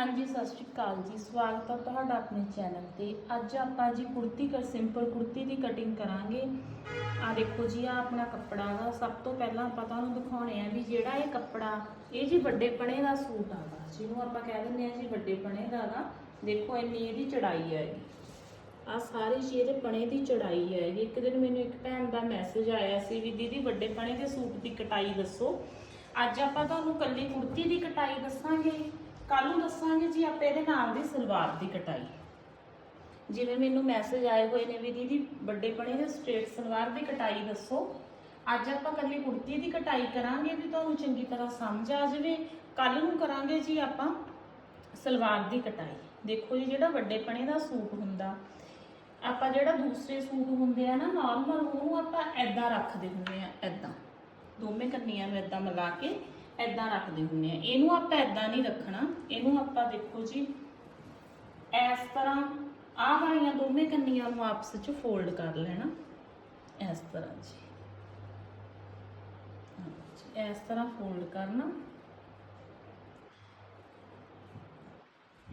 ਹਾਂਜੀ, ਸਤਿ ਸ਼੍ਰੀ ਅਕਾਲ ਜੀ। ਸਵਾਗਤ ਹੈ ਤੁਹਾਡਾ ਆਪਣੇ ਚੈਨਲ ਤੇ। ਅੱਜ ਆਪਾਂ ਜੀ ਕੁੜਤੀ ਕਰ ਸਿੰਪਲ ਕੁੜਤੀ ਦੀ ਕਟਿੰਗ ਕਰਾਂਗੇ। ਆ ਦੇਖੋ ਜੀ, ਆ ਆਪਣਾ ਕੱਪੜਾ ਦਾ ਸਭ ਤੋਂ ਪਹਿਲਾਂ ਆਪਾਂ ਤੁਹਾਨੂੰ ਦਿਖਾਉਣੇ ਆ ਵੀ ਜਿਹੜਾ ਇਹ ਕੱਪੜਾ, ਇਹ ਜੀ ਵੱਡੇ ਪਣੇ ਦਾ ਸੂਟ ਆਗਾ ਜਿਹਨੂੰ ਆਪਾਂ ਕਹਿ ਦਿੰਦੇ ਆ ਜੀ ਵੱਡੇ ਪਣੇ ਦਾ ਗਾ ਦੇਖੋ, ਇੰਨੀ ਇਹਦੀ ਚੜਾਈ ਹੈਗੀ। ਆ ਸਾਰੇ ਜੀ ਇਹਦੇ ਪਣੇ ਦੀ ਚੜਾਈ ਹੈਗੀ। ਇੱਕ ਦਿਨ ਮੈਨੂੰ ਇੱਕ ਭੈਣ ਦਾ ਮੈਸੇਜ ਆਇਆ ਸੀ ਵੀ ਦੀਦੀ ਵੱਡੇ ਪਣੇ ਦੇ ਸੂਟ ਦੀ ਕਟਾਈ ਦੱਸੋ। ਅੱਜ ਆਪਾਂ ਤੁਹਾਨੂੰ ਕੱਲੀ ਕੁੜਤੀ ਦੀ ਕਟਾਈ ਦੱਸਾਂਗੇ। ਕੱਲ ਨੂੰ ਦੱਸਾਂਗੇ ਜੀ ਆਪਾਂ ਇਹਦੇ ਨਾਲ ਦੀ ਸਲਵਾਰ ਦੀ ਕਟਾਈ। ਜਿਵੇਂ ਮੈਨੂੰ ਮੈਸੇਜ ਆਏ ਹੋਏ ਨੇ ਵੀ ਦੀਦੀ ਵੱਡੇ ਪਣੇ ਦੇ ਸਟ੍ਰੇਟ ਸਲਵਾਰ ਦੀ ਕਟਾਈ ਦੱਸੋ। ਅੱਜ ਆਪਾਂ ਕੱਲੀ ਕੁੜਤੀ ਦੀ ਕਟਾਈ ਕਰਾਂਗੇ ਵੀ ਤੁਹਾਨੂੰ ਚੰਗੀ ਤਰ੍ਹਾਂ ਸਮਝ ਆ ਜਾਵੇ। ਕੱਲ ਨੂੰ ਕਰਾਂਗੇ ਜੀ ਆਪਾਂ ਸਲਵਾਰ ਦੀ ਕਟਾਈ। ਦੇਖੋ ਜੀ ਜਿਹੜਾ ਵੱਡੇ ਪਣੇ ਦਾ ਸੂਟ ਹੁੰਦਾ, ਆਪਾਂ ਜਿਹੜਾ ਦੂਸਰੇ ਸੂਟ ਹੁੰਦੇ ਆ ਨਾ ਨਾਰਮਲ ਉਹਨੂੰ ਆਪਾਂ ਐਦਾਂ ਰੱਖਦੇ ਹੁੰਦੇ ਆ ਐਦਾਂ ਦੋਵੇਂ ਕੰਨੀਆਂ ਨੂੰ ਐਦਾਂ ਮਿਲਾ ਕੇ ਐਦਾਂ ਰੱਖਦੇ ਹੁੰਦੇ ਆ। ਇਹਨੂੰ ਆਪਾਂ ਐਦਾਂ ਨਹੀਂ ਰੱਖਣਾ। ਇਹਨੂੰ ਆਪਾਂ ਦੇਖੋ ਜੀ, ਇਸ ਤਰ੍ਹਾਂ ਆਹ ਵਾਲੀਆਂ ਦੋਵੇਂ ਕੰਨੀਆਂ ਨੂੰ ਆਪਸ ਵਿੱਚ ਫੋਲਡ ਕਰ ਲੈਣਾ। ਇਸ ਤਰ੍ਹਾਂ ਜੀ। ਇਸ ਤਰ੍ਹਾਂ ਫੋਲਡ ਕਰਨਾ।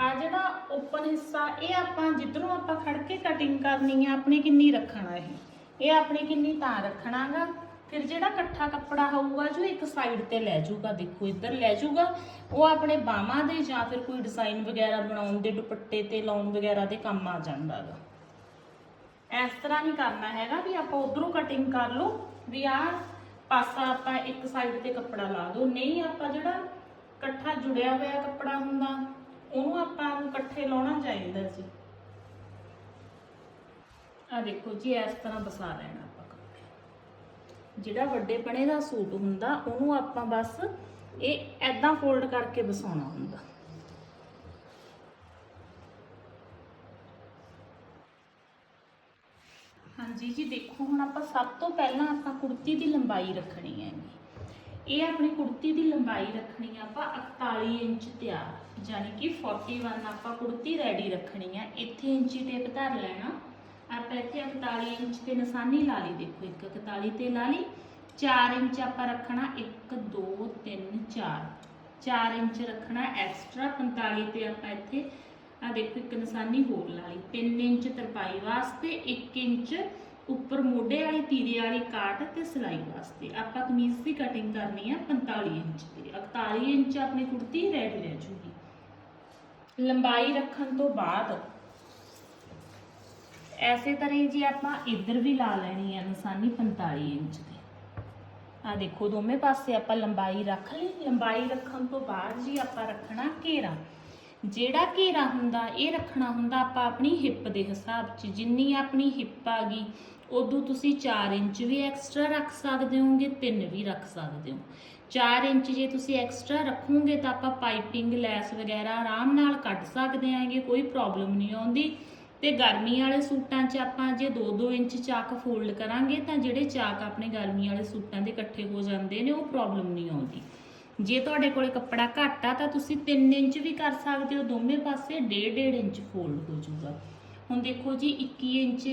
ਆ ਜਿਹੜਾ ਓਪਨ ਹਿੱਸਾ, ਇਹ ਆਪਾਂ ਜਿੱਧਰੋਂ ਆਪਾਂ ਖੜ ਕੇ ਕਟਿੰਗ ਕਰਨੀ ਹੈ ਆਪਣੀ ਕਿੰਨੀ ਰੱਖਣਾ ਇਹ? ਇਹ ਆਪਣੀ ਕਿੰਨੀ ਤਾਂ ਰੱਖਣਾਗਾ? ਫਿਰ ਜਿਹੜਾ ਇਕੱਠਾ ਕੱਪੜਾ ਹੋਊਗਾ ਜੋ ਇੱਕ ਸਾਈਡ ਤੇ ਲੈ ਜਾਊਗਾ, ਦੇਖੋ ਇੱਧਰ ਲੈ ਜਾਊਗਾ, ਉਹ ਆਪਣੇ ਬਾਹਾਂ ਦੇ ਜਾਂ ਫਿਰ ਕੋਈ ਡਿਜ਼ਾਈਨ ਵਗੈਰਾ ਬਣਾਉਣ ਦੇ ਦੁਪੱਟੇ ਤੇ ਲਾਉਣ ਵਗੈਰਾ ਦੇ ਕੰਮ ਆ ਜਾਂਦਾ ਜਾਂਦਾਗਾ। ਇਸ ਤਰ੍ਹਾਂ ਨਹੀਂ ਕਰਨਾ ਹੈਗਾ ਵੀ ਆਪਾਂ ਉਧਰੋਂ ਕਟਿੰਗ ਕਰ ਲਓ, ਵੀ ਆਹ ਪਾਸਾ ਆਪਾਂ ਇੱਕ ਸਾਈਡ ਤੇ ਕੱਪੜਾ ਲਾ ਦੋ ਨਹੀਂ, ਆਪਾਂ ਜਿਹੜਾ ਇਕੱਠਾ ਜੁੜਿਆ ਹੋਇਆ ਕੱਪੜਾ ਹੁੰਦਾ, ਉਹਨੂੰ ਆਪਾਂ ਨੂੰ ਇਕੱਠੇ ਲਾਉਣਾ ਚਾਹੀਦਾ ਜੀ। ਆ ਦੇਖੋ ਜੀ, ਇਸ ਤਰ੍ਹਾਂ ਬਸਾ ਲੈਣਾ। ਜਿਹੜਾ ਵੱਡੇ ਪਣੇ ਦਾ ਸੂਟ ਹੁੰਦਾ, ਉਹਨੂੰ ਆਪਾਂ ਬਸ ਇਹ ਐਦਾਂ ਫੋਲਡ ਕਰਕੇ ਵਸਾਉਣਾ ਹੁੰਦਾ। ਹਾਂਜੀ ਜੀ, ਦੇਖੋ, ਹੁਣ ਆਪਾਂ ਸਭ ਤੋਂ ਪਹਿਲਾਂ ਆਪਾਂ ਕੁੜਤੀ ਦੀ ਲੰਬਾਈ ਰੱਖਣੀ ਹੈਗੀ ਇਹ ਆਪਣੀ ਕੁੜਤੀ ਦੀ ਲੰਬਾਈ ਰੱਖਣੀ ਆ ਆਪਾਂ 41 ਇੰਚ ਤਿਆਰ ਯਾਨੀ ਕਿ 41 ਆਪਾਂ ਕੁੜਤੀ ਰੈਡੀ ਰੱਖਣੀ ਆ। ਇੱਥੇ ਇੰਚੀ ਟੇਪ ਧਰ ਲੈਣਾ। ਆਪਾਂ ਇੱਥੇ 41 ਇੰਚ ਤੇ ਨਿਸ਼ਾਨੀ ਲਾ ਲਈ, ਦੇਖੋ ਇੱਕ 41 ਤੇ ਲਾ ਲਈ 4 ਇੰਚ ਆਪਾਂ ਰੱਖਣਾ 1 2 3 4 4 ਇੰਚ ਰੱਖਣਾ ਐਕਸਟਰਾ 45 ਤੇ ਆਪਾਂ ਇੱਥੇ ਆ ਦੇਖੋ ਇੱਕ ਨਿਸ਼ਾਨੀ ਹੋਰ ਲਾ ਲਈ। 3 ਇੰਚ ਤਰਪਾਈ ਵਾਸਤੇ 1 ਇੰਚ ਉੱਪਰ ਮੋਢੇ ਵਾਲੀ, ਤੀਰੇ ਵਾਲੀ ਕਾਟ ਤੇ ਸਿਲਾਈ ਵਾਸਤੇ। ਆਪਾਂ ਕਮੀਜ਼ ਦੀ ਕਟਿੰਗ ਕਰਨੀ ਆ 45 ਇੰਚ ਤੇ। 41 ਇੰਚ ਆਪਣੀ ਕੁੜਤੀ ਰੈਡੀ ਰਹਿ ਜੂਗੀ। ਲੰਬਾਈ ਰੱਖਣ ਤੋਂ ਬਾਅਦ ਐਸੇ ਤਰ੍ਹਾਂ ਹੀ ਜੀ ਆਪਾਂ ਇੱਧਰ ਵੀ ਲਾ ਲੈਣੀ ਹੈ ਨਿਸ਼ਾਨੀ 45 ਇੰਚ ਦੀ। ਆ ਦੇਖੋ ਦੋਵੇਂ ਪਾਸੇ ਆਪਾਂ ਲੰਬਾਈ ਰੱਖ ਲਈ। ਲੰਬਾਈ ਰੱਖਣ ਤੋਂ ਬਾਅਦ ਜੀ ਆਪਾਂ ਰੱਖਣਾ ਘੇਰਾ। ਜਿਹੜਾ ਘੇਰਾ ਹੁੰਦਾ, ਇਹ ਰੱਖਣਾ ਹੁੰਦਾ ਆਪਾਂ ਆਪਣੀ ਹਿੱਪ ਦੇ ਹਿਸਾਬ 'ਚ। ਜਿੰਨੀ ਆਪਣੀ ਹਿੱਪ ਆ ਗਈ, ਉਦੋਂ ਤੁਸੀਂ 4 ਇੰਚ ਵੀ ਐਕਸਟਰਾ ਰੱਖ ਸਕਦੇ ਹੋਗੇ 3 ਵੀ ਰੱਖ ਸਕਦੇ ਹੋ। 4 ਇੰਚ ਜੇ ਤੁਸੀਂ ਐਕਸਟਰਾ ਰੱਖੋਗੇ ਤਾਂ ਆਪਾਂ ਪਾਈਪਿੰਗ ਲੈਸ ਵਗੈਰਾ ਆਰਾਮ ਨਾਲ ਕੱਢ ਸਕਦੇ ਆਂਗੇ ਕੋਈ ਪ੍ਰੋਬਲਮ ਨਹੀਂ ਆਉਂਦੀ। ਤੇ ਗਰਮੀ ਵਾਲੇ ਸੂਟਾਂ 'ਚ ਆਪਾਂ ਜੇ 2-2 ਇੰਚ ਚਾਕ ਫੋਲਡ ਕਰਾਂਗੇ ਤਾਂ ਜਿਹੜੇ ਚਾਕ ਆਪਣੇ ਗਰਮੀ ਵਾਲੇ ਸੂਟਾਂ ਦੇ ਇਕੱਠੇ ਹੋ ਜਾਂਦੇ ਨੇ, ਉਹ ਪ੍ਰੋਬਲਮ ਨਹੀਂ ਆਉਂਦੀ। ਜੇ ਤੁਹਾਡੇ ਕੋਲੇ ਕੱਪੜਾ ਘੱਟ ਆ ਤਾਂ ਤੁਸੀਂ 3 ਇੰਚ ਵੀ ਕਰ ਸਕਦੇ ਹੋ, ਦੋਵੇਂ ਪਾਸੇ 1.5 ਇੰਚ ਫੋਲਡ ਹੋ ਜਾਊਗਾ। ਹੁਣ ਦੇਖੋ ਜੀ 21 ਇੰਚ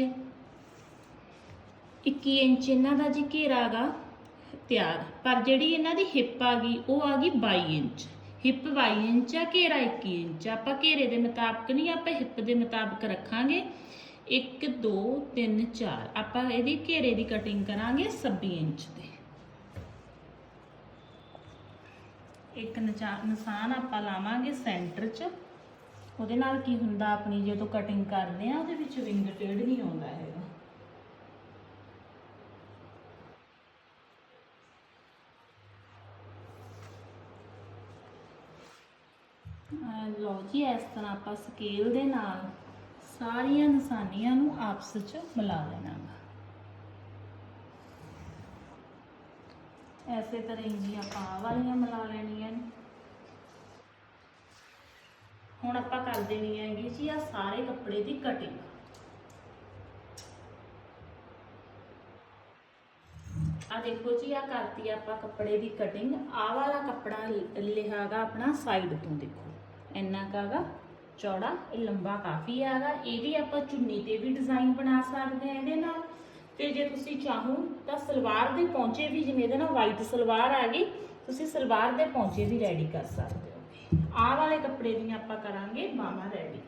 21 ਇੰਚ ਇਹਨਾਂ ਦਾ ਜੀ ਘੇਰਾ ਗਾ ਤਿਆਰ, ਪਰ ਜਿਹੜੀ ਇਹਨਾਂ ਦੀ ਹਿੱਪ ਆ ਗਈ, ਉਹ ਆ ਗਈ 22 ਇੰਚ। ਹਿੱਪ 22 ਇੰਚ ਆ, ਘੇਰਾ 21 ਇੰਚ ਆਪਾਂ ਘੇਰੇ ਦੇ ਮੁਤਾਬਕ ਨਹੀਂ, ਆਪਾਂ ਹਿੱਪ ਦੇ ਮੁਤਾਬਕ ਰੱਖਾਂਗੇ। 1 2 3 4 ਆਪਾਂ ਇਹਦੀ ਘੇਰੇ ਦੀ ਕਟਿੰਗ ਕਰਾਂਗੇ 26 ਇੰਚ ਤੇ। ਇੱਕ ਨਚਾ- ਨਿਸ਼ਾਨ ਆਪਾਂ ਲਾਵਾਂਗੇ ਸੈਂਟਰ 'ਚ। ਉਹਦੇ ਨਾਲ ਕੀ ਹੁੰਦਾ, ਆਪਣੀ ਜਦੋਂ ਕਟਿੰਗ ਕਰਦੇ ਆ, ਉਹਦੇ ਵਿੱਚ ਵਿੰਗ ਟੇਢ ਨਹੀਂ ਆਉਂਦਾ ਹੈਗਾ ਅਹ ਲਓ ਜੀ ਇਸ ਤਰ੍ਹਾਂ ਆਪਾਂ ਸਕੇਲ ਦੇ ਨਾਲ ਸਾਰੀਆਂ ਨਿਸ਼ਾਨੀਆਂ ਨੂੰ ਆਪਸ ਵਿੱਚ ਮਿਲਾ ਲੈਣਾ ਗਾ ਐਸੇ ਤਰ੍ਹਾਂ ਹੀ ਆਪਾਂ ਆਹ ਵਾਲੀਆਂ ਮਿਲਾ ਲੈਣੀਆਂ ਨੇ। ਹੁਣ ਆਪਾਂ ਕਰ ਦੇਣੀ ਹੈਗੀ ਜੀ ਆ ਸਾਰੇ ਕੱਪੜੇ ਦੀ ਕਟਿੰਗ ਆ ਦੇਖੋ ਜੀ ਆ ਕਰਤੀ ਆਪਾਂ ਕੱਪੜੇ ਦੀ ਕਟਿੰਗ ਆ ਵਾਲਾ ਕੱਪੜਾ ਲਿਹਾਗਾ ਆਪਣਾ ਸਾਈਡ ਤੋਂ ਦੇਖੋ। ਇੰਨਾ ਕਾਗਾ ਚੌੜਾ, ਇਹ ਲੰਬਾ ਕਾਫੀ ਹੈਗਾ। ਵੀ ਆਪਾਂ ਚੁੰਨੀ ਤੇ ਵੀ ਡਿਜ਼ਾਈਨ ਬਣਾ ਸਕਦੇ ਆ ਇਹਦੇ ਨਾਲ। ਤੇ ਜੇ ਤੁਸੀਂ ਚਾਹੋ ਤਾਂ ਸਲਵਾਰ ਦੇ ਪੌਂਚੇ ਵੀ, ਜਿਵੇਂ ਇਹਦੇ ਨਾਲ ਵਾਈਟ ਸਲਵਾਰ ਆ ਗਈ, ਤੁਸੀਂ ਸਲਵਾਰ ਦੇ ਪੌਂਚੇ ਵੀ ਰੈਡੀ ਕਰ ਸਕਦੇ ਹੋ। ਆਹ ਵਾਲੇ ਕੱਪੜੇ ਦੀਆਂ ਆਪਾਂ ਕਰਾਂਗੇ, ਬਾਹਾਂ ਰੈਡੀ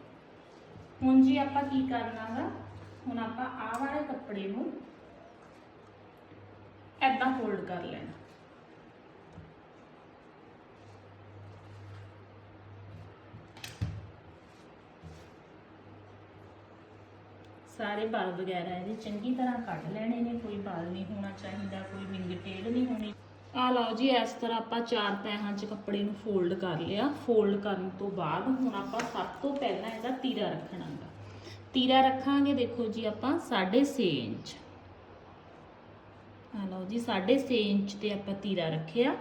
ਹੁਣ ਜੀ ਆਪਾਂ ਕੀ ਕਰਨਾ ਵਾ? ਹੁਣ ਆਪਾਂ ਆਹ ਵਾਲੇ ਕੱਪੜੇ ਨੂੰ ਐਦਾਂ ਫੋਲਡ ਕਰ ਲੈਣਾ। ਸਾਰੇ ਵਾਲ ਵਗੈਰਾ ਇਹਦੇ ਚੰਗੀ ਤਰ੍ਹਾਂ ਕੱਢ ਲੈਣੇ ਨੇ, ਕੋਈ ਵਾਲ ਨਹੀਂ ਹੋਣਾ ਚਾਹੀਦਾ, ਕੋਈ ਵਿੰਗ ਟੇਲ ਨਹੀਂ ਹੋਣੀ। ਆ ਲਓ ਜੀ, ਇਸ ਤਰ੍ਹਾਂ ਆਪਾਂ ਚਾਰ ਤਹਿਾਂ 'ਚ ਕੱਪੜੇ ਨੂੰ ਫੋਲਡ ਕਰ ਲਿਆ। ਫੋਲਡ ਕਰਨ ਤੋਂ ਬਾਅਦ ਹੁਣ ਆਪਾਂ ਸਭ ਤੋਂ ਪਹਿਲਾਂ ਇਹਦਾ ਤੀਰਾ ਰੱਖਣਾ ਗਾ ਤੀਰਾ ਰੱਖਾਂਗੇ, ਦੇਖੋ ਜੀ ਆਪਾਂ 6.5 ਇੰਚ। ਆ ਲਓ ਜੀ 6.5 ਇੰਚ ਤੇ ਆਪਾਂ ਤੀਰਾ ਰੱਖਿਆ।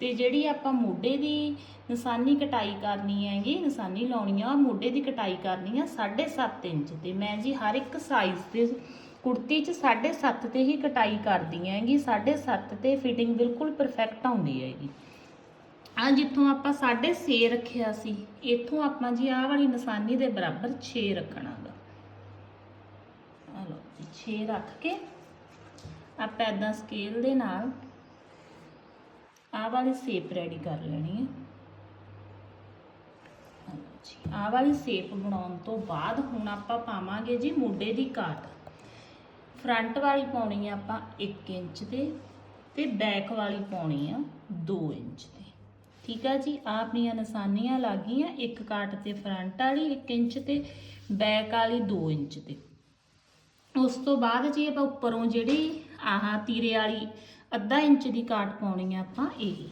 ਤੇ ਜਿਹੜੀ ਆਪਾਂ ਮੋਢੇ ਦੀ ਨਿਸ਼ਾਨੀ ਕਟਾਈ ਕਰਨੀ ਹੈਗੀ, ਨਿਸ਼ਾਨੀ ਲਾਉਣੀ ਆ ਮੋਢੇ ਦੀ ਕਟਾਈ ਕਰਨੀ ਆ 7.5 ਇੰਚ ਤੇ। ਮੈਂ ਜੀ ਹਰ ਇੱਕ ਸਾਈਜ਼ ਤੇ ਕੁੜਤੀ 'ਚ 7.5 ਤੇ ਹੀ ਕਟਾਈ ਕਰਦੀ ਹੈਗੀ 7.5 ਤੇ ਫਿਟਿੰਗ ਬਿਲਕੁਲ ਪਰਫੈਕਟ ਆਉਂਦੀ ਹੈਗੀ। ਆ ਜਿੱਥੋਂ ਆਪਾਂ 6.5 ਰੱਖਿਆ ਸੀ, ਇੱਥੋਂ ਆਪਾਂ ਜੀ ਆਹ ਵਾਲੀ ਨਿਸ਼ਾਨੀ ਦੇ ਬਰਾਬਰ 6 ਰੱਖਣਾਗਾ। ਆ ਲਓ 6 ਰੱਖ ਕੇ ਆਪਾਂ ਇਦਾਂ ਸਕੇਲ ਦੇ ਨਾਲ ਆਹ ਵਾਲੀ ਸ਼ੇਪ ਰੈਡੀ ਕਰ ਲੈਣੀ ਹੈ। ਜੀ ਆਹ ਵਾਲੀ ਸ਼ੇਪ ਬਣਾਉਣ ਤੋਂ ਬਾਅਦ ਹੁਣ ਆਪਾਂ ਪਾਵਾਂਗੇ ਜੀ ਮੋਢੇ ਦੀ ਕਾਟ ਫਰੰਟ ਵਾਲੀ ਪਾਉਣੀ ਆ ਆਪਾਂ 1 ਇੰਚ ਤੇ ਤੇ ਬੈਕ ਵਾਲੀ ਪਾਉਣੀ ਆ 2 ਇੰਚ ਤੇ। ਠੀਕ ਆ ਜੀ, ਆਹ ਆਪਣੀਆਂ ਨਿਸ਼ਾਨੀਆਂ ਲੱਗ ਗਈਆਂ, ਇੱਕ ਕਾਟ ਤੇ ਫਰੰਟ ਵਾਲੀ 1 ਇੰਚ ਤੇ ਬੈਕ ਵਾਲੀ 2 ਇੰਚ ਤੇ। ਉਸ ਤੋਂ ਬਾਅਦ ਜੀ ਆਪਾਂ ਉੱਪਰੋਂ ਜਿਹੜੀ ਆਹ ਤੀਰੇ ਵਾਲੀ ਅੱਧਾ ਇੰਚ ਦੀ ਕਾਟ ਪਾਉਣੀ ਆ ਆਪਾਂ ਇਹ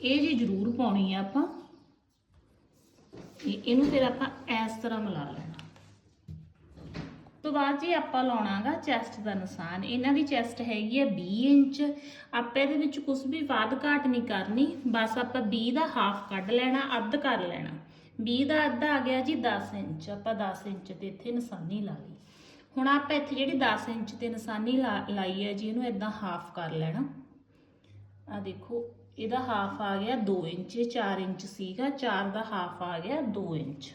ਇਹ ਜੀ ਜ਼ਰੂਰ ਪਾਉਣੀ ਆ ਆਪਾਂ। ਇਹ- ਇਹਨੂੰ ਫਿਰ ਆਪਾਂ ਇਸ ਤਰ੍ਹਾਂ ਮਿਲਾ ਲੈਣਾ। ਤੋਂ ਬਾਅਦ ਜੀ ਆਪਾਂ ਲਾਉਣਾਗਾ ਚੈਸਟ ਦਾ ਨਿਸ਼ਾਨ, ਇਹਨਾਂ ਦੀ ਚੈਸਟ ਹੈਗੀ ਆ 20 ਇੰਚ। ਆਪਾਂ ਇਹਦੇ ਵਿੱਚ ਕੁਝ ਵੀ ਵਾਧ ਘਾਟ ਨਹੀਂ ਕਰਨੀ, ਬਸ ਆਪਾਂ 20 ਦਾ ਹਾਫ ਕੱਢ ਲੈਣਾ, ਅੱਧ ਕਰ ਲੈਣਾ। 20 ਦਾ ਅੱਧ ਆ ਗਿਆ ਜੀ 10 ਇੰਚ, ਆਪਾਂ 10 ਇੰਚ ਤੇ ਇੱਥੇ ਨਿਸ਼ਾਨੀ ਲਾ ਲਈ। ਹੁਣ ਆਪਾਂ ਇੱਥੇ ਜਿਹੜੀ 10 ਇੰਚ ਤੇ ਨਿਸ਼ਾਨੀ ਲਾ- ਲਾਈ ਹੈ ਜੀ, ਇਹਨੂੰ ਇਦਾਂ ਹਾਫ ਕਰ ਲੈਣਾ। ਆ ਦੇਖੋ, ਇਹਦਾ ਹਾਫ ਆ ਗਿਆ 2 ਇੰਚ, ਇਹ 4 ਇੰਚ ਸੀਗਾ 4 ਦਾ ਹਾਫ ਆ ਗਿਆ 2 ਇੰਚ।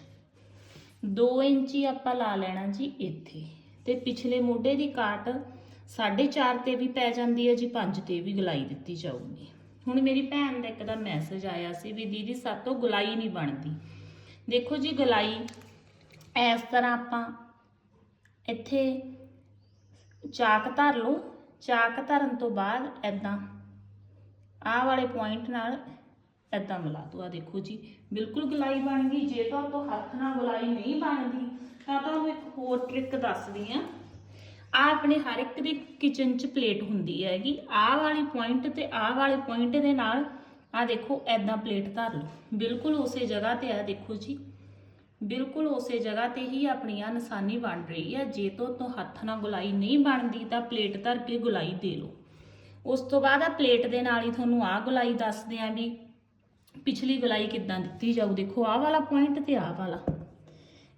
2 ਇੰਚ ਹੀ ਆਪਾਂ ਲਾ ਲੈਣਾ ਜੀ ਇੱਥੇ। ਤੇ ਪਿਛਲੇ ਮੋਢੇ ਦੀ ਕਾਟ 4.5 ਤੇ ਵੀ ਪੈ ਜਾਂਦੀ ਹੈ ਜੀ 5 ਤੇ ਵੀ ਗਲਾਈ ਦਿੱਤੀ ਜਾਊਗੀ। ਹੁਣ ਮੇਰੀ ਭੈਣ ਦਾ ਇੱਕ ਦਾ ਮੈਸੇਜ ਆਇਆ ਸੀ ਵੀ ਦੀਦੀ, ਸਾਤੋਂ ਗਲਾਈ ਨਹੀਂ ਬਣਦੀ। ਦੇਖੋ ਜੀ, ਗਲਾਈ ਇਸ ਤਰ੍ਹਾਂ ਆਪਾਂ ਇੱਥੇ ਚਾਕ ਧਰ ਲਓ ਚਾਕ ਧਰਨ ਤੋਂ ਬਾਅਦ ਐਦਾਂ ਆਹ ਵਾਲੇ ਪੁਆਇੰਟ ਨਾਲ ਐਦਾਂ ਮਿਲਾ ਦੋ ਆ ਦੇਖੋ ਜੀ। ਬਿਲਕੁਲ ਗੁਲਾਈ ਬਣ ਗਈ। ਜੇ ਤਾਂ ਤੋਂ ਹੱਥ ਨਾਲ ਗੁਲਾਈ ਨਹੀਂ ਬਣਦੀ, ਤਾਂ ਤੁਹਾਨੂੰ ਇੱਕ ਹੋਰ ਟ੍ਰਿਕ ਦੱਸਦੀ ਆ ਆ ਆਪਣੇ ਹਰ ਇੱਕ ਦੀ ਕਿਚਨ 'ਚ ਪਲੇਟ ਹੁੰਦੀ ਹੈਗੀ। ਆਹ ਵਾਲੀ ਪੁਆਇੰਟ ਤੇ ਆਹ ਵਾਲੇ ਪੁਆਇੰਟ ਦੇ ਨਾਲ ਆ ਦੇਖੋ ਐਦਾਂ ਪਲੇਟ ਧਰ ਲਓ। ਬਿਲਕੁਲ ਉਸੇ ਜਗ੍ਹਾ ਤੇ ਆ, ਦੇਖੋ ਜੀ। ਬਿਲਕੁਲ ਉਸੇ ਜਗ੍ਹਾ ਤੇ ਹੀ ਆਪਣੀਆਂ ਨਿਸ਼ਾਨੀ ਬਣ ਰਹੀ ਹੈ। ਜੇ ਤੋਂ ਤੋਂ ਹੱਥ ਨਾਲ ਗੁਲਾਈ ਨਹੀਂ ਬਣਦੀ ਤਾਂ ਪਲੇਟ ਧਰ ਕੇ ਗੁਲਾਈ ਦੇ ਲਓ। ਉਸ ਤੋਂ ਬਾਅਦ ਆ ਪਲੇਟ ਦੇ ਨਾਲ ਹੀ ਤੁਹਾਨੂੰ ਆ ਗੁਲਾਈ ਦੱਸਦੇ ਆਂ ਵੀ ਪਿਛਲੀ ਗੁਲਾਈ ਕਿੱਦਾਂ ਦਿੱਤੀ ਜਾਊ। ਦੇਖੋ, ਆਹ ਵਾਲਾ ਪੁਆਇੰਟ ਤੇ ਆਹ ਵਾਲਾ।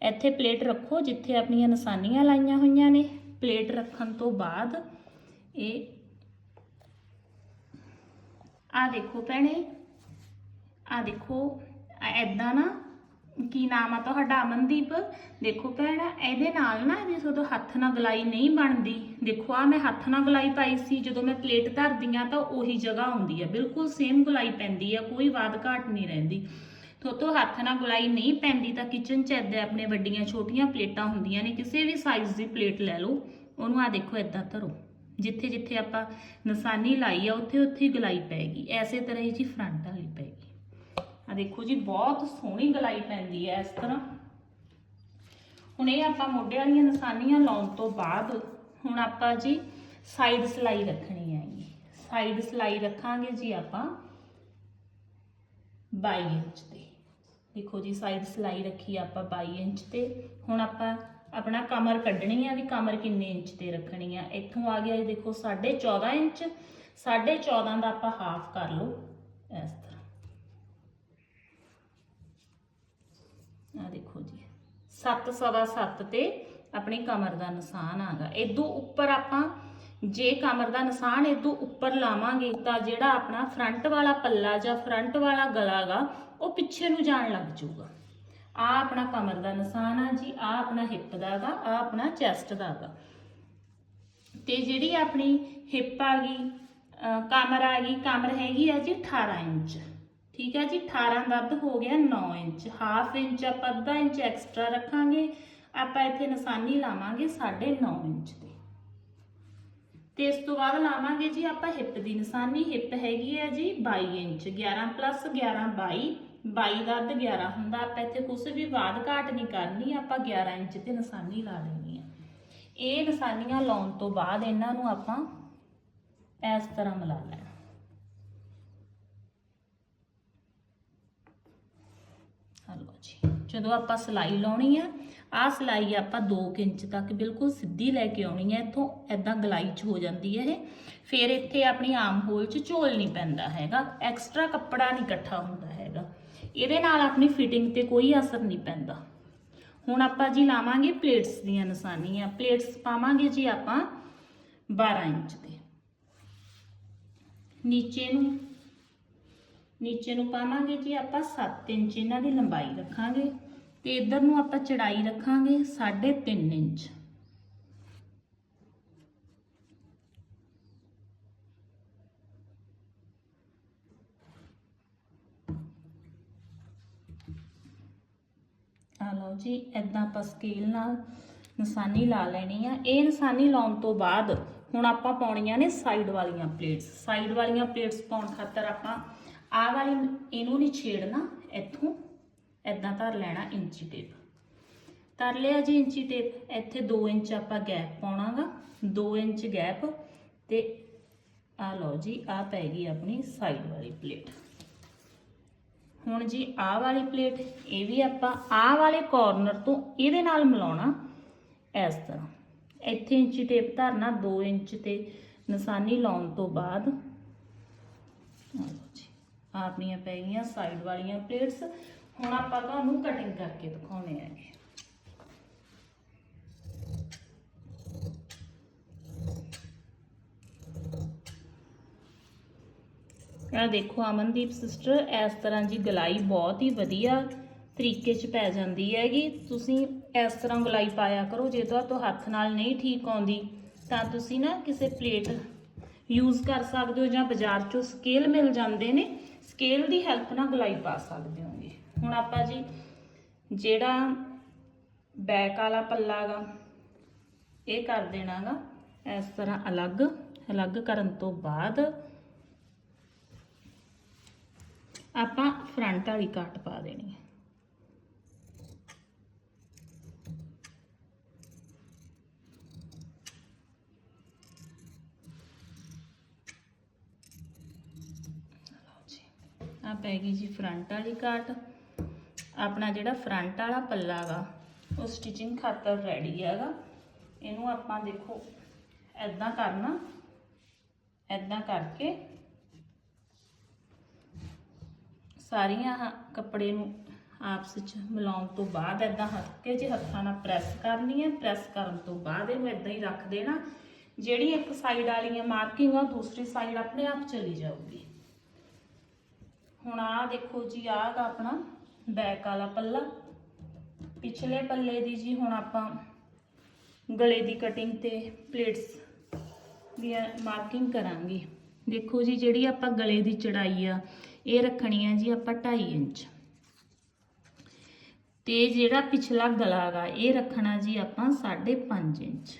ਇੱਥੇ ਪਲੇਟ ਰੱਖੋ ਜਿੱਥੇ ਆਪਣੀਆਂ ਨਿਸ਼ਾਨੀਆਂ ਲਾਈਆਂ ਹੋਈਆਂ ਨੇ। ਪਲੇਟ ਰੱਖਣ ਤੋਂ ਬਾਅਦ ਇਹ ਆ ਦੇਖੋ ਭੈਣੇ ਆ ਦੇਖੋ ਐਦਾਂ ਨਾ ਕੀ ਨਾਮ ਆ ਤੁਹਾਡਾ? ਅਮਨਦੀਪ? ਦੇਖੋ ਭੈਣ, ਇਹਦੇ ਨਾਲ ਨਾ ਜੇ ਤੁਹਾਡੇ ਹੱਥ ਨਾਲ ਗਲਾਈ ਨਹੀਂ ਬਣਦੀ। ਦੇਖੋ ਆ ਮੈਂ ਹੱਥ ਨਾਲ ਗਲਾਈ ਪਾਈ ਸੀ, ਜਦੋਂ ਮੈਂ ਪਲੇਟ ਧਰਦੀ ਆ ਤਾਂ ਉਹੀ ਜਗ੍ਹਾ ਹੁੰਦੀ ਆ। ਬਿਲਕੁਲ ਸੇਮ ਗਲਾਈ ਪੈਂਦੀ ਆ, ਕੋਈ ਵਾਧ ਘਾਟ ਨਹੀਂ ਰਹਿੰਦੀ। ਥੋਤੋਂ ਹੱਥ ਨਾਲ ਗਲਾਈ ਨਹੀਂ ਪੈਂਦੀ ਤਾਂ ਕਿਚਨ 'ਚ ਏਦਾਂ ਆਪਣੇ ਵੱਡੀਆਂ ਛੋਟੀਆਂ ਪਲੇਟਾਂ ਹੁੰਦੀਆਂ ਨੇ, ਕਿਸੇ ਵੀ ਸਾਈਜ਼ ਦੀ ਪਲੇਟ ਲੈ ਲਓ। ਉਹਨੂੰ ਆ ਦੇਖੋ ਏਦਾਂ ਧਰੋ। ਜਿੱਥੇ ਜਿੱਥੇ ਆਪਾਂ ਨਿਸ਼ਾਨੀ ਲਾਈ ਆ ਉੱਥੇ ਉੱਥੇ ਹੀ ਗਲਾਈ ਪੈਗੀ ਐਸੇ ਤਰ੍ਹਾਂ ਹੀ ਜੀ ਫਰੰਟ ਵਾਲੀ। ਆ ਦੇਖੋ ਜੀ, ਬਹੁਤ ਸੋਹਣੀ ਗਲਾਈ ਪੈਂਦੀ ਹੈ ਇਸ ਤਰ੍ਹਾਂ। ਹੁਣ ਇਹ ਆਪਾਂ ਮੋਢੇ ਵਾਲੀਆਂ ਨਿਸ਼ਾਨੀਆਂ ਲਾਉਣ ਤੋਂ ਬਾਅਦ ਹੁਣ ਆਪਾਂ ਜੀ ਸਾਈਡ ਸਲਾਈ ਰੱਖਣੀ ਹੈ ਜੀ। ਸਾਈਡ ਸਲਾਈ ਰੱਖਾਂਗੇ ਜੀ ਆਪਾਂ 22 ਇੰਚ ਤੇ। ਦੇਖੋ ਜੀ ਸਾਈਡ ਸਲਾਈ ਰੱਖੀ ਆਪਾਂ 22 ਇੰਚ ਤੇ। ਹੁਣ ਆਪਾਂ ਆਪਣਾ ਕਮਰ ਕੱਢਣੀ ਆ ਵੀ ਕਮਰ ਕਿੰਨੇ ਇੰਚ ਤੇ ਰੱਖਣੀ ਆ। ਇੱਥੋਂ ਆ ਗਿਆ ਇਹ ਦੇਖੋ 14.5 ਇੰਚ। 14.5 ਦਾ ਆਪਾਂ ਹਾਫ ਕਰ ਲਓ ਇਸ ਤਰ੍ਹਾਂ ਆ ਦੇਖੋ ਜੀ। 7 ਸਵਾ 7 ਤੇ ਆਪਣੀ ਕਮਰ ਦਾ ਨਿਸ਼ਾਨ ਆਗਾ। ਇਦੋਂ ਉੱਪਰ ਆਪਾਂ ਜੇ ਕਮਰ ਦਾ ਨਿਸ਼ਾਨ ਇਦੋਂ ਉੱਪਰ ਲਾਵਾਂਗੇ ਤਾਂ ਜਿਹੜਾ ਆਪਣਾ ਫਰੰਟ ਵਾਲਾ ਪੱਲਾ ਜਾਂ ਫਰੰਟ ਵਾਲਾ ਗਲਾ ਗਾ, ਉਹ ਪਿੱਛੇ ਨੂੰ ਜਾਣ ਲੱਗ ਜਾਊਗਾ। ਆ ਆਪਣਾ ਕਮਰ ਦਾ ਨਿਸ਼ਾਨ ਆ ਜੀ ਆ ਆਪਣਾ ਹਿੱਪ ਦਾ ਗਾ ਆ ਆਪਣਾ ਚੈਸਟ ਦਾ ਗਾ। ਤੇ ਜਿਹੜੀ ਆਪਣੀ ਹਿੱਪ ਆ ਗਈ ਕਮਰ ਆ ਗਈ, ਕਮਰ ਹੈਗੀ ਆ ਜੀ 18 ਇੰਚ। ਠੀਕ ਹੈ ਜੀ 18 ਦਾ ਅੱਧ ਹੋ ਗਿਆ 9 ਇੰਚ। ਹਾਫ ਇੰਚ ਆਪਾਂ ਅੱਧਾ ਇੰਚ ਐਕਸਟਰਾ ਰੱਖਾਂਗੇ। ਆਪਾਂ ਇੱਥੇ ਨਿਸ਼ਾਨੀ ਲਾਵਾਂਗੇ 9.5 ਇੰਚ ਤੇ। ਤੇ ਇਸ ਤੋਂ ਬਾਅਦ ਲਾਵਾਂਗੇ ਜੀ ਆਪਾਂ ਹਿੱਪ ਦੀ ਨਿਸ਼ਾਨੀ। ਹਿੱਪ ਹੈਗੀ ਹੈ ਜੀ 22 ਇੰਚ। 11 ਪਲੱਸ 11 22 22 ਦਾ ਅੱਧ 11 ਹੁੰਦਾ। ਆਪਾਂ ਇੱਥੇ ਕੁਝ ਵੀ ਬਾਦ ਘਾਟ ਨਹੀਂ ਕਰਨੀ। ਆਪਾਂ 11 ਇੰਚ ਤੇ ਨਿਸ਼ਾਨੀ ਲਾ ਲੈਣੀ ਹੈ। ਇਹ ਨਿਸ਼ਾਨੀਆਂ ਲਾਉਣ ਤੋਂ ਬਾਅਦ ਇਹਨਾਂ ਨੂੰ ਆਪਾਂ ਇਸ ਤਰ੍ਹਾਂ ਮਿਲਾ ਲੈਣਾ ਹਲੋ ਜੀ ਜਦੋਂ ਆਪਾਂ ਸਲਾਈ ਲਾਉਣੀ ਆ, ਆਹ ਸਲਾਈ ਆਪਾਂ 2 ਇੰਚ ਤੱਕ ਬਿਲਕੁਲ ਸਿੱਧੀ ਲੈ ਕੇ ਆਉਣੀ ਹੈ ਇੱਥੋਂ ਐਦਾਂ ਗਲਾਈ 'ਚ ਹੋ ਜਾਂਦੀ ਹੈ ਇਹ। ਫਿਰ ਇੱਥੇ ਆਪਣੀ ਆਮ ਹੋਲ 'ਚ ਝੋਲ ਨਹੀਂ ਪੈਂਦਾ ਹੈਗਾ, ਐਕਸਟਰਾ ਕੱਪੜਾ ਨਹੀਂ ਇਕੱਠਾ ਹੁੰਦਾ ਹੈਗਾ। ਇਹਦੇ ਨਾਲ ਆਪਣੀ ਫਿਟਿੰਗ ਤੇ ਕੋਈ ਅਸਰ ਨਹੀਂ ਪੈਂਦਾ। ਹੁਣ ਆਪਾਂ ਜੀ ਲਾਵਾਂਗੇ ਪਲੇਟਸ ਦੀਆਂ ਨਿਸ਼ਾਨੀਆਂ, ਪਲੇਟਸ ਪਾਵਾਂਗੇ ਜੀ ਆਪਾਂ 12 ਇੰਚ ਦੇ। ਨੀਚੇ ਨੂੰ ਨੀਚੇ ਨੂੰ ਪਾਵਾਂਗੇ ਜੀ ਆਪਾਂ 7 ਇੰਚ, ਇਹਨਾਂ ਦੀ ਲੰਬਾਈ ਰੱਖਾਂਗੇ। ਤੇ ਇਧਰ ਨੂੰ ਆਪਾਂ ਚੜਾਈ ਰੱਖਾਂਗੇ 3.5 ਇੰਚ। ਆ ਲਓ ਜੀ ਐਦਾਂ ਆਪਾਂ ਸਕੇਲ ਨਾਲ ਨਿਸ਼ਾਨੀ ਲਾ ਲੈਣੀ ਆ। ਇਹ ਨਿਸ਼ਾਨੀ ਲਾਉਣ ਤੋਂ ਬਾਅਦ ਹੁਣ ਆਪਾਂ ਪਾਉਣੀਆਂ ਨੇ ਸਾਈਡ ਵਾਲੀਆਂ ਪਲੇਟਸ ਸਾਈਡ ਵਾਲੀਆਂ ਪਲੇਟਸ ਪਾਉਣ ਖਾਤਰ ਆਪਾਂ ਆਹ ਵਾਲੀ ਇਹਨੂੰ ਨਹੀਂ ਛੇੜਨਾ, ਇੱਥੋਂ ਐਦਾਂ ਧਰ ਲੈਣਾ ਇੰਚੀ ਟੇਪ ਧਰ ਲਿਆ ਜੀ ਇੰਚੀ ਟੇਪ ਇੱਥੇ 2 ਇੰਚ ਆਪਾਂ ਗੈਪ ਪਾਉਣਾਗਾ 2 ਇੰਚ ਗੈਪ ਤੇ ਆ ਲਓ ਜੀ, ਆ ਪੈ ਗਈ ਆਪਣੀ ਸਾਈਡ ਵਾਲੀ ਪਲੇਟ ਹੁਣ ਜੀ ਆਹ ਵਾਲੀ ਪਲੇਟ ਇਹ ਵੀ ਆਪਾਂ ਆਹ ਵਾਲੇ ਕਾਰਨਰ ਤੋਂ ਇਹਦੇ ਨਾਲ ਮਿਲਾਉਣਾ ਇਸ ਤਰ੍ਹਾਂ। ਇੱਥੇ ਇੰਚੀ ਟੇਪ ਧਰਨਾ 2 ਇੰਚ ਤੇ ਨਿਸ਼ਾਨੀ ਲਾਉਣ ਤੋਂ ਬਾਅਦ। ਆਪਣੀਆਂ ਪੈ ਗਈਆਂ ਸਾਈਡ ਵਾਲੀਆਂ ਪਲੇਟਸ ਹੁਣ ਆਪਾਂ ਤੁਹਾਨੂੰ ਕਟਿੰਗ ਕਰਕੇ ਦਿਖਾਉਣੇ ਹੈਗੇ ਆ। ਦੇਖੋ ਅਮਨਦੀਪ ਸਿਸਟਰ ਇਸ ਤਰ੍ਹਾਂ ਜੀ ਗਲਾਈ ਬਹੁਤ ਹੀ ਵਧੀਆ ਤਰੀਕੇ 'ਚ ਪੈ ਜਾਂਦੀ ਹੈਗੀ। ਤੁਸੀਂ ਇਸ ਤਰ੍ਹਾਂ ਗਲਾਈ ਪਾਇਆ ਕਰੋ, ਜੇ ਤੁਹਾਡੇ ਹੱਥ ਨਾਲ ਨਹੀਂ ਠੀਕ ਆਉਂਦੀ, ਤਾਂ ਤੁਸੀਂ ਨਾ ਕਿਸੇ ਪਲੇਟ ਯੂਜ਼ ਕਰ ਸਕਦੇ ਹੋ ਜਾਂ ਬਾਜ਼ਾਰ 'ਚੋਂ ਸਕੇਲ ਮਿਲ ਜਾਂਦੇ ਨੇ। ਸਕੇਲ ਦੀ ਹੈਲਪ ਨਾਲ ਗਲਾਈ ਪਾ ਸਕਦੇ ਹੋ। ਹੁਣ ਆਪਾਂ ਜੀ ਜਿਹੜਾ ਬੈਕ ਵਾਲਾ ਪੱਲਾ ਗਾ, ਇਹ ਕਰ ਦੇਣਾਗਾ ਇਸ ਤਰ੍ਹਾਂ ਅਲੱਗ ਅਲੱਗ ਕਰਨ ਤੋਂ ਬਾਅਦ ਆਪਾਂ ਫਰੰਟ ਵਾਲੀ ਕਾਟ ਪਾ ਦੇਣੀ ਹੈ। ਆ ਪੈ ਗਈ ਜੀ ਫਰੰਟ ਵਾਲੀ ਕਾਟ ਆਪਣਾ ਜਿਹੜਾ ਫਰੰਟ ਵਾਲਾ ਪੱਲਾ ਗਾ ਉਹ ਸਟਿਚਿੰਗ ਖਾਤਰ ਰੈਡੀ ਹੈਗਾ। ਇਹਨੂੰ ਆਪਾਂ ਦੇਖੋ ਐਦਾਂ ਕਰਨਾ ਐਦਾਂ ਕਰਕੇ ਸਾਰੀਆਂ ਕੱਪੜੇ ਨੂੰ ਆਪਸ ਵਿੱਚ ਮਿਲਾਉਣ ਤੋਂ ਬਾਅਦ ਐਦਾਂ ਹੱਥਕੇ ਜੇ ਹੱਥਾਂ ਨਾਲ ਪ੍ਰੈਸ ਕਰਨੀ ਹੈ ਪ੍ਰੈਸ ਕਰਨ ਤੋਂ ਬਾਅਦ ਇਹਨੂੰ ਐਦਾਂ ਹੀ ਰੱਖ ਦੇਣਾ। ਜਿਹੜੀ ਇੱਕ ਸਾਈਡ ਵਾਲੀਆਂ ਮਾਰਕਿੰਗ ਆ ਦੂਸਰੀ ਸਾਈਡ ਆਪਣੇ ਆਪ ਚਲੀ ਜਾਊਗੀ। ਹੁਣ ਆਹ ਦੇਖੋ ਜੀ, ਆਹ ਗਾ ਆਪਣਾ ਬੈਕ ਵਾਲਾ ਪੱਲਾ। ਪਿਛਲੇ ਪੱਲੇ ਦੀ ਜੀ ਹੁਣ ਆਪਾਂ ਗਲੇ ਦੀ ਕਟਿੰਗ ਤੇ ਪਲੇਟਸ ਦੀਆਂ ਮਾਰਕਿੰਗ ਕਰਾਂਗੇ। ਦੇਖੋ ਜੀ, ਜਿਹੜੀ ਆਪਾਂ ਗਲੇ ਦੀ ਚੜਾਈ ਆ, ਇਹ ਰੱਖਣੀ ਆ ਜੀ ਆਪਾਂ 2.5 ਇੰਚ। ਤੇ ਜਿਹੜਾ ਪਿਛਲਾ ਗਲਾ ਗਾ, ਇਹ ਰੱਖਣਾ ਜੀ ਆਪਾਂ 5.5 ਇੰਚ।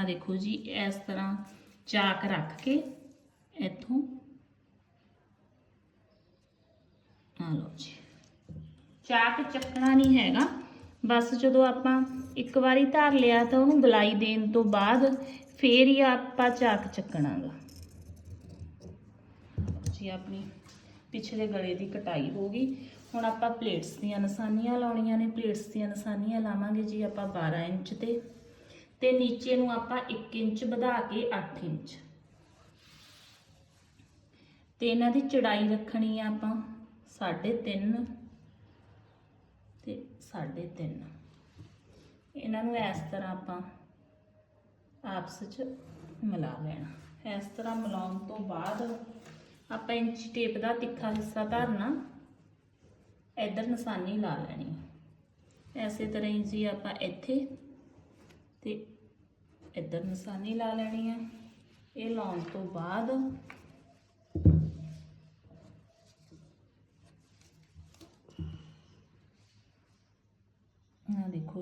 ਆ ਦੇਖੋ ਜੀ, ਇਸ ਤਰ੍ਹਾਂ ਚਾਕ ਰੱਖ ਕੇ ਇੱਥੋਂ ਆ ਲਓ ਜੀ। ਚਾਕ ਚੱਕਣਾ ਨਹੀਂ ਹੈਗਾ। ਬਸ ਜਦੋਂ ਆਪਾਂ ਇੱਕ ਵਾਰੀ ਧਾਰ ਲਿਆ ਤਾਂ ਉਹਨੂੰ ਗਲਾਈ ਦੇਣ ਤੋਂ ਬਾਅਦ ਫੇਰ ਹੀ ਆਪਾਂ ਚਾਕ ਚੱਕਣਾਗਾ। ਜੀ, ਆਪਣੀ ਪਿਛਲੇ ਗਲੇ ਦੀ ਕਟਾਈ ਹੋ ਗਈ। ਹੁਣ ਆਪਾਂ ਪਲੇਟਸ ਦੀਆਂ ਨਿਸ਼ਾਨੀਆਂ ਲਾਉਣੀਆਂ ਨੇ। ਪਲੇਟਸ ਦੀਆਂ ਨਿਸ਼ਾਨੀਆਂ ਲਾਵਾਂਗੇ ਜੀ ਆਪਾਂ 12 ਇੰਚ ਤੇ। ਤੇ ਨੀਚੇ ਨੂੰ ਆਪਾਂ 1 ਇੰਚ ਵਧਾ ਕੇ 8 ਇੰਚ। ਤੇ ਇਹਨਾਂ ਦੀ ਚੜਾਈ ਰੱਖਣੀ ਆ ਆਪਾਂ। 3.5 ਤੇ 3.5 ਇਹਨਾਂ ਨੂੰ ਇਸ ਤਰ੍ਹਾਂ ਆਪਾਂ ਆਪਸ ਵਿੱਚ ਮਿਲਾ ਲੈਣਾ। ਇਸ ਤਰ੍ਹਾਂ ਮਿਲਾਉਣ ਤੋਂ ਬਾਅਦ ਆਪਾਂ ਇੰਚ ਟੇਪ ਦਾ ਤਿੱਖਾ ਹਿੱਸਾ ਧਰਨਾ, ਇੱਧਰ ਨਿਸ਼ਾਨੀ ਲਾ ਲੈਣੀ। ਐਸੇ ਤਰ੍ਹਾਂ ਹੀ ਜੀ ਆਪਾਂ ਇੱਥੇ ਤੇ ਇੱਧਰ ਨਿਸ਼ਾਨੀ ਲਾ ਲੈਣੀ ਹੈ। ਇਹ ਲਾਉਣ ਤੋਂ ਬਾਅਦ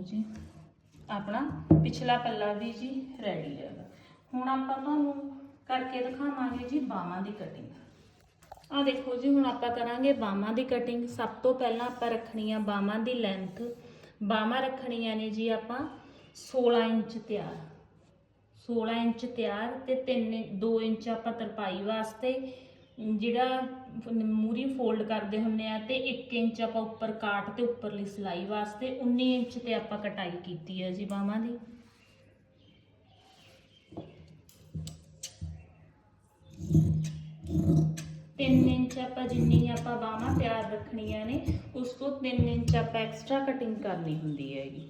ਜੀ। ਆਪਣਾ ਪਿਛਲਾ ਪੱਲਾ ਵੀ ਜੀ ਰੈਡੀ ਹੈਗਾ ਹੁਣ ਆਪਾਂ ਤੁਹਾਨੂੰ ਕਰਕੇ ਦਿਖਾਵਾਂਗੇ ਜੀ ਬਾਹਾਂ ਦੀ ਕਟਿੰਗ ਆ ਦੇਖੋ ਜੀ, ਹੁਣ ਆਪਾਂ ਕਰਾਂਗੇ ਬਾਹਾਂ ਦੀ ਕਟਿੰਗ ਸਭ ਤੋਂ ਪਹਿਲਾਂ ਆਪਾਂ ਰੱਖਣੀ ਆ ਬਾਹਾਂ ਦੀ ਲੈਂਥ ਬਾਹਾਂ ਰੱਖਣੀਆਂ ਨੇ ਜੀ ਆਪਾਂ 16 ਇੰਚ ਤਿਆਰ। 16 ਇੰਚ ਤਿਆਰ ਤੇ 3 2 ਇੰਚ ਆਪਾਂ ਤਰਪਾਈ ਵਾਸਤੇ ਜਿਹੜਾ ਮੂਰੀ ਫੋਲਡ ਕਰਦੇ ਹੁੰਨੇ ਆ ਤੇ 1 ਇੰਚ ਆਪਾਂ ਉੱਪਰ ਕਾਟ ਤੇ ਉੱਪਰਲੀ ਸਿਲਾਈ ਵਾਸਤੇ 19 ਇੰਚ ਤੇ ਆਪਾਂ ਕਟਾਈ ਕੀਤੀ ਹੈ ਜੀ ਬਾਹਾਂ ਦੀ। ਤਿੰਨ ਇੰਚ ਆਪਾਂ ਜਿੰਨੀ ਆਪਾਂ ਬਾਹਾਂ ਤਿਆਰ ਰੱਖਣੀਆਂ ਨੇ, ਉਸ ਤੋਂ 3 ਇੰਚ ਆਪਾਂ ਐਕਸਟਰਾ ਕਟਿੰਗ ਕਰਨੀ ਹੁੰਦੀ ਹੈਗੀ।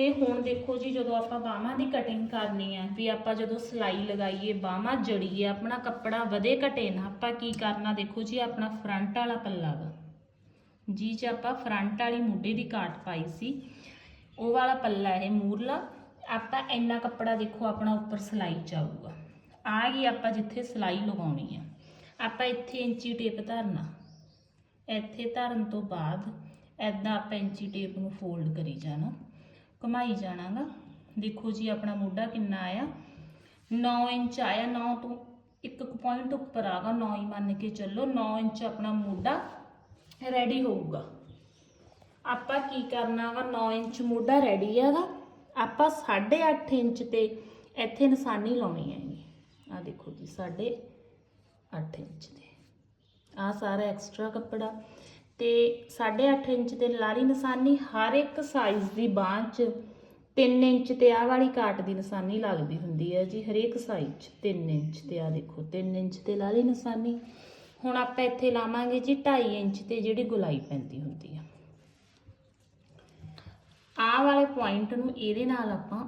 ਤੇ ਹੁਣ ਦੇਖੋ ਜੀ ਜਦੋਂ ਆਪਾਂ ਬਾਹਾਂ ਦੀ ਕਟਿੰਗ ਕਰਨੀ ਹੈ ਵੀ ਆਪਾਂ ਜਦੋਂ ਸਿਲਾਈ ਲਗਾਈਏ, ਬਾਹਾਂ ਜੜੀਏ, ਆਪਣਾ ਕੱਪੜਾ ਵਧੇ ਘਟੇ ਨਾ, ਆਪਾਂ ਕੀ ਕਰਨਾ ਦੇਖੋ ਜੀ, ਆਪਣਾ ਫਰੰਟ ਵਾਲਾ ਪੱਲਾ ਵਾ। ਜੀ ਚ ਆਪਾਂ ਫਰੰਟ ਵਾਲੀ ਮੁੱਢੇ ਦੀ ਕਾਟ ਪਾਈ ਸੀ। ਉਹ ਵਾਲਾ ਪੱਲਾ ਇਹ ਮੂਰਲਾ। ਆਪਾਂ ਇੰਨਾ ਕੱਪੜਾ ਦੇਖੋ ਆਪਣਾ ਉੱਪਰ ਸਿਲਾਈ ਚ ਆਊਗਾ। ਆ ਗਈ ਆਪਾਂ ਜਿੱਥੇ ਸਿਲਾਈ ਲਗਾਉਣੀ ਆ। ਆਪਾਂ ਇੱਥੇ ਇੰਚੀ ਟੇਪ ਧਰਨਾ। ਇੱਥੇ ਧਰਨ ਤੋਂ ਬਾਅਦ ਐਦਾਂ ਆਪਾਂ ਇੰਚੀ ਟੇਪ ਨੂੰ ਫੋਲਡ ਕਰੀ ਜਾਣਾ। ਘੁਮਾਈ ਜਾਣਾਗਾ। ਦੇਖੋ ਜੀ, ਆਪਣਾ ਮੋਢਾ ਕਿੰਨਾ ਆਇਆ। 9 ਇੰਚ ਆਇਆ 9 ਤੋਂ ਇੱਕ ਪੁਆਇੰਟ ਉੱਪਰ ਆਗਾ। 9 ਹੀ ਮੰਨ ਕੇ ਚੱਲੋ 9 ਇੰਚ ਆਪਣਾ ਮੋਢਾ ਰੈਡੀ ਹੋਊਗਾ। ਆਪਾਂ ਕੀ ਕਰਨਾਗਾ 9 ਇੰਚ ਮੋਢਾ ਰੈਡੀ ਹੈਗਾ ਆਪਾਂ 8.5 ਇੰਚ ਤੇ ਇੱਥੇ ਨਿਸ਼ਾਨੀ ਲਾਉਣੀ ਹੈਗੀ। ਆ ਦੇਖੋ ਜੀ 8.5 ਇੰਚ ਤੇ। ਆ ਸਾਰਾ ਐਕਸਟਰਾ ਕੱਪੜਾ। ਤੇ 8.5 ਇੰਚ ਤੇ ਲਾਰੀ ਨਿਸ਼ਾਨੀ ਹਰ ਇੱਕ ਸਾਈਜ਼ ਦੀ ਬਾਂਹ 'ਚ 3 ਇੰਚ ਤੇ ਆਹ ਵਾਲੀ ਕਾਟ ਦੀ ਨਿਸ਼ਾਨੀ ਲੱਗਦੀ ਹੁੰਦੀ ਹੈ ਜੀ, ਹਰੇਕ ਸਾਈਜ਼ 'ਚ 3 ਇੰਚ ਤੇ ਆ ਦੇਖੋ 3 ਇੰਚ ਤੇ ਲਾਰੀ ਨਿਸ਼ਾਨੀ। ਹੁਣ ਆਪਾਂ ਇੱਥੇ ਲਾਵਾਂਗੇ ਜੀ 2.5 ਇੰਚ ਤੇ ਜਿਹੜੀ ਗੁਲਾਈ ਪੈਂਦੀ ਹੁੰਦੀ ਆ। ਆਹ ਵਾਲੇ ਪੁਆਇੰਟ ਨੂੰ ਇਹਦੇ ਨਾਲ ਆਪਾਂ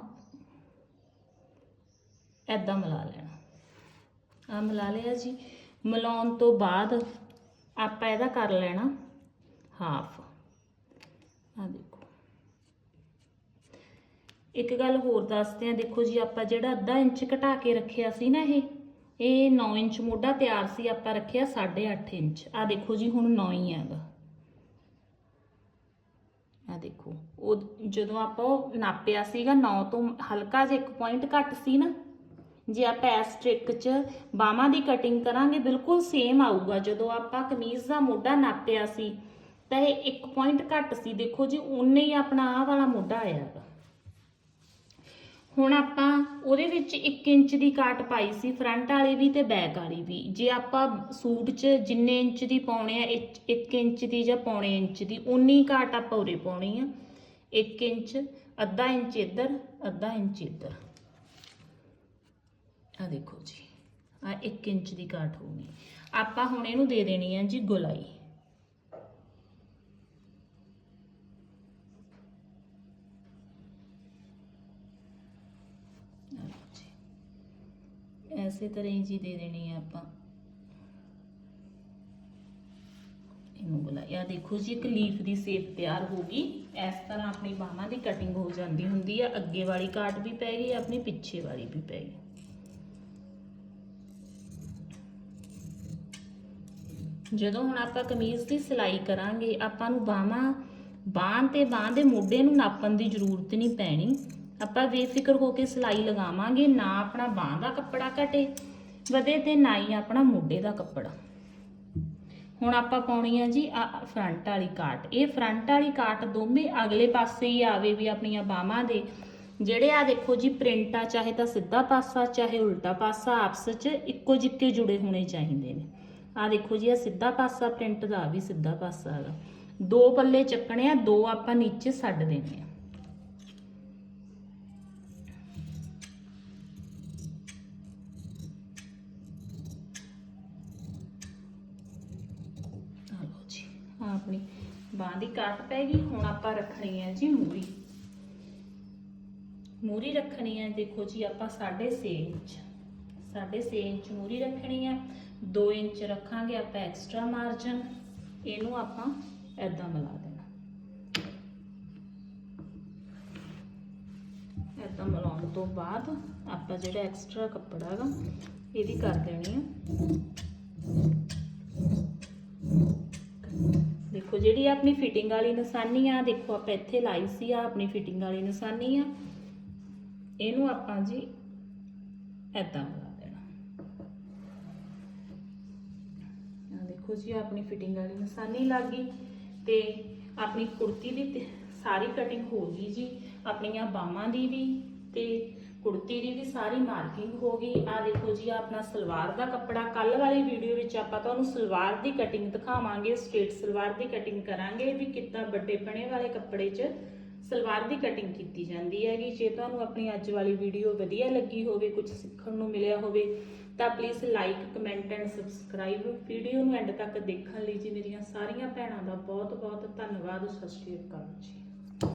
ਐਦਾਂ ਮਿਲਾ ਲੈਣਾ। ਆ ਮਿਲਾ ਲਿਆ ਜੀ। ਮਿਲਾਉਣ ਤੋਂ ਬਾਅਦ ਆਪਾਂ ਇਹਦਾ ਕਰ ਲੈਣਾ ਹਾਫ ਆ ਦੇਖੋ। ਇੱਕ ਗੱਲ ਹੋਰ ਦੱਸਦੇ ਆ ਦੇਖੋ ਜੀ, ਆਪਾਂ ਜਿਹੜਾ ਅੱਧਾ ਇੰਚ ਘਟਾ ਕੇ ਰੱਖਿਆ ਸੀ ਨਾ ਇਹ ਇਹ 9 ਇੰਚ ਮੋਢਾ ਤਿਆਰ ਸੀ। ਆਪਾਂ ਰੱਖਿਆ 8.5 ਇੰਚ। ਆ ਦੇਖੋ ਜੀ, ਹੁਣ 9 ਹੀ ਹੈਗਾ। ਆ ਦੇਖੋ। ਉਹ ਜਦੋਂ ਆਪਾਂ ਉਹ ਨਾਪਿਆ ਸੀਗਾ 9 ਤੋਂ ਹਲਕਾ ਜਿਹਾ ਇੱਕ ਪੁਆਇੰਟ ਘੱਟ ਸੀ ਨਾ, ਜੇ ਆਪਾਂ ਇਸ ਟ੍ਰਿਕ 'ਚ ਬਾਹਾਂ ਦੀ ਕਟਿੰਗ ਕਰਾਂਗੇ, ਬਿਲਕੁਲ ਸੇਮ ਆਊਗਾ। ਜਦੋਂ ਆਪਾਂ ਕਮੀਜ਼ ਦਾ ਮੋਢਾ ਨਾਪਿਆ ਸੀ ਤਾਂ ਇਹ ਇੱਕ ਪੁਆਇੰਟ ਘੱਟ ਸੀ, ਦੇਖੋ ਜੀ ਉਨੇ ਹੀ ਆਪਣਾ ਆਹ ਵਾਲਾ ਮੋਢਾ ਆਇਆਗਾ ਹੁਣ ਆਪਾਂ ਉਹਦੇ ਵਿੱਚ 1 ਇੰਚ ਦੀ ਕਾਟ ਪਾਈ ਸੀ ਫਰੰਟ ਵਾਲੀ ਵੀ ਤੇ ਬੈਕ ਵਾਲੀ ਵੀ। ਜੇ ਆਪਾਂ ਸੂਟ 'ਚ ਜਿੰਨੇ ਇੰਚ ਦੀ ਪਾਉਣੇ ਆ 1 ਇੰਚ ਦੀ ਜਾਂ ਪੌਣੇ ਇੰਚ ਦੀ ਉਨੀ ਕਾਟ ਆਪਾਂ ਉਰੇ ਪਾਉਣੀ ਆ। 1 ਇੰਚ, ਅੱਧਾ ਇੰਚ ਇੱਧਰ, ਅੱਧਾ ਇੰਚ ਇੱਧਰ। ਆ ਦੇਖੋ ਜੀ ਆ 1 ਇੰਚ ਦੀ ਕਾਟ ਹੋਊਗੀ। ਆਪਾਂ ਹੁਣ ਇਹਨੂੰ ਦੇ ਦੇਣੀ ਹੈ ਜੀ ਗੁਲਾਈ ਆ ਲਓ ਜੀ। ਤਰ੍ਹਾਂ ਹੀ ਜੀ ਦੇ ਦੇਣੀ ਹੈ ਆਪਾਂ। ਇਹਨੂੰ ਗੁਲਾਈ ਦੇਖੋ ਜੀ, ਇੱਕ ਲੀਫ ਦੀ ਸ਼ੇਪ ਤਿਆਰ ਹੋ ਗਈ। ਇਸ ਤਰ੍ਹਾਂ ਆਪਣੀ ਬਾਹਾਂ ਦੀ ਕਟਿੰਗ ਹੋ ਜਾਂਦੀ ਹੁੰਦੀ ਹੈ ਅੱਗੇ ਵਾਲੀ ਕਾਟ ਵੀ ਪੈ ਗਈ, ਆਪਣੀ ਪਿੱਛੇ ਵਾਲੀ ਵੀ ਪੈ ਗਈ। ਜਦੋਂ ਹੁਣ ਆਪਾਂ ਕਮੀਜ਼ ਦੀ ਸਿਲਾਈ ਕਰਾਂਗੇ, ਆਪਾਂ ਨੂੰ ਬਾਹਾਂ ਬਾਹਾਂ ਤੇ ਬਾਹਾਂ ਦੇ ਮੋਢੇ ਨੂੰ ਨਾਪਣ ਦੀ ਜ਼ਰੂਰਤ ਨਹੀਂ ਪੈਣੀ। ਆਪਾਂ ਬੇਫਿਕਰ ਹੋ ਕੇ ਸਿਲਾਈ ਲਗਾਵਾਂਗੇ, ਨਾ ਆਪਣਾ ਬਾਹਾਂ ਦਾ ਕੱਪੜਾ ਘਟੇ, ਵਧੇ ਤੇ ਨਾ ਹੀ ਆਪਣਾ ਮੋਢੇ ਦਾ ਕੱਪੜਾ। ਹੁਣ ਆਪਾਂ ਪਾਉਣੀ ਆ ਜੀ ਆ ਫਰੰਟ ਵਾਲੀ ਕਾਟ। ਇਹ ਫਰੰਟ ਵਾਲੀ ਕਾਟ ਦੋਵੇਂ ਅਗਲੇ ਪਾਸੇ ਹੀ ਆਵੇ ਵੀ ਆਪਣੀਆਂ ਬਾਹਾਂ ਦੇ। ਜਿਹੜੇ ਆ ਦੇਖੋ ਜੀ, ਪ੍ਰਿੰਟ ਆ, ਚਾਹੇ ਤਾਂ ਸਿੱਧਾ ਪਾਸਾ, ਚਾਹੇ ਉਲਟਾ ਪਾਸਾ, ਆਪਸ ਚ ਇੱਕੋ ਜਿੱਕੇ ਜੁੜੇ ਹੋਣੇ ਚਾਹੀਦੇ ਨੇ। ਆ ਦੇਖੋ ਜੀ, ਆ ਸਿੱਧਾ ਪਾਸਾ ਪ੍ਰਿੰਟ ਦਾ ਵੀ ਸਿੱਧਾ ਪਾਸਾ ਹੈਗਾ। ਦੋ ਪੱਲੇ ਚੱਕਣੇ ਆ, ਦੋ ਆਪਾਂ ਨੀਚੇ ਛੱਡ ਦੇਣੇ ਆ। ਆਪਣੀ ਬਾਂਹ ਦੀ ਕਾਟ ਪੈ ਗਈ, ਹੁਣ ਆਪਾਂ ਰੱਖਣੀ ਹੈ ਜੀ ਮੂਰੀ। ਮੂਰੀ ਰੱਖਣੀ ਹੈ, ਦੇਖੋ ਜੀ, ਆਪਾਂ 6.5 ਇੰਚ। 6.5 ਇੰਚ ਮੂਰੀ ਰੱਖਣੀ ਹੈ। 2 ਇੰਚ ਰੱਖਾਂਗੇ ਆਪਾਂ ਐਕਸਟਰਾ ਮਾਰਜਨ ਇਹਨੂੰ ਆਪਾਂ ਐਦਾਂ ਮਿਲਾ ਦੇਣਾ। ਐਦਾਂ ਮਿਲਾਉਣ ਤੋਂ ਬਾਅਦ ਆਪਾਂ ਜਿਹੜਾ ਐਕਸਟਰਾ ਕੱਪੜਾ ਹੈਗਾ ਇਹਦੀ ਕਰ ਦੇਣੀ ਹੈ। ਦੇਖੋ ਦੇਖੋ ਜਿਹੜੀ ਆਪਣੀ ਫਿਟਿੰਗ ਵਾਲੀ ਨਿਸ਼ਾਨੀ ਆ, ਦੇਖੋ, ਆਪਾਂ ਇੱਥੇ ਲਾਈ ਸੀ ਆ, ਆਪਣੀ ਫਿਟਿੰਗ ਵਾਲੀ ਨਿਸ਼ਾਨੀ ਆ। ਇਹਨੂੰ ਆਪਾਂ ਜੀ ਐਦਾਂ ਬਣਾ ਦੇਣਾ। ਆ ਦੇਖੋ ਜੀ, ਆਪਣੀ ਫਿਟਿੰਗ ਵਾਲੀ ਨਿਸ਼ਾਨੀ ਲੱਗ ਗਈ ਤੇ ਆਪਣੀ ਕੁੜਤੀ ਦੀ ਸਾਰੀ ਕਟਿੰਗ ਹੋ ਗਈ ਜੀ, ਆਪਣੀਆਂ ਬਾਹਾਂ ਦੀ ਵੀ ਤੇ ਕੁੜਤੀ ਦੀ ਵੀ ਸਾਰੀ ਮਾਰਕਿੰਗ ਹੋ ਗਈ। ਆ ਦੇਖੋ ਜੀ, ਆਹ ਆਪਣਾ ਸਲਵਾਰ ਦਾ ਕੱਪੜਾ। ਕੱਲ ਵਾਲੀ ਵੀਡੀਓ ਵਿੱਚ ਆਪਾਂ ਤੁਹਾਨੂੰ ਸਲਵਾਰ ਦੀ ਕਟਿੰਗ ਦਿਖਾਵਾਂਗੇ ਸਟੇਟ ਸਲਵਾਰ ਦੀ ਕਟਿੰਗ ਕਰਾਂਗੇ ਵੀ ਕਿੱਦਾਂ ਵੱਡੇ ਪਣੇ ਵਾਲੇ ਕੱਪੜੇ 'ਚ ਸਲਵਾਰ ਦੀ ਕਟਿੰਗ ਕੀਤੀ ਜਾਂਦੀ ਹੈਗੀ। ਜੇ ਤੁਹਾਨੂੰ ਆਪਣੀ ਅੱਜ ਵਾਲੀ ਵੀਡੀਓ ਵਧੀਆ ਲੱਗੀ ਹੋਵੇ ਕੁਝ ਸਿੱਖਣ ਨੂੰ ਮਿਲਿਆ ਹੋਵੇ, ਤਾਂ please like comment and subscribe video ਨੂੰ ਐਂਡ ਤੱਕ ਦੇਖਣ ਲਈ ਜੀ ਮੇਰੀਆਂ ਸਾਰੀਆਂ ਭੈਣਾਂ ਦਾ ਬਹੁਤ ਬਹੁਤ ਧੰਨਵਾਦ। ਸਤਿ ਸ਼੍ਰੀ ਅਕਾਲ ਜੀ।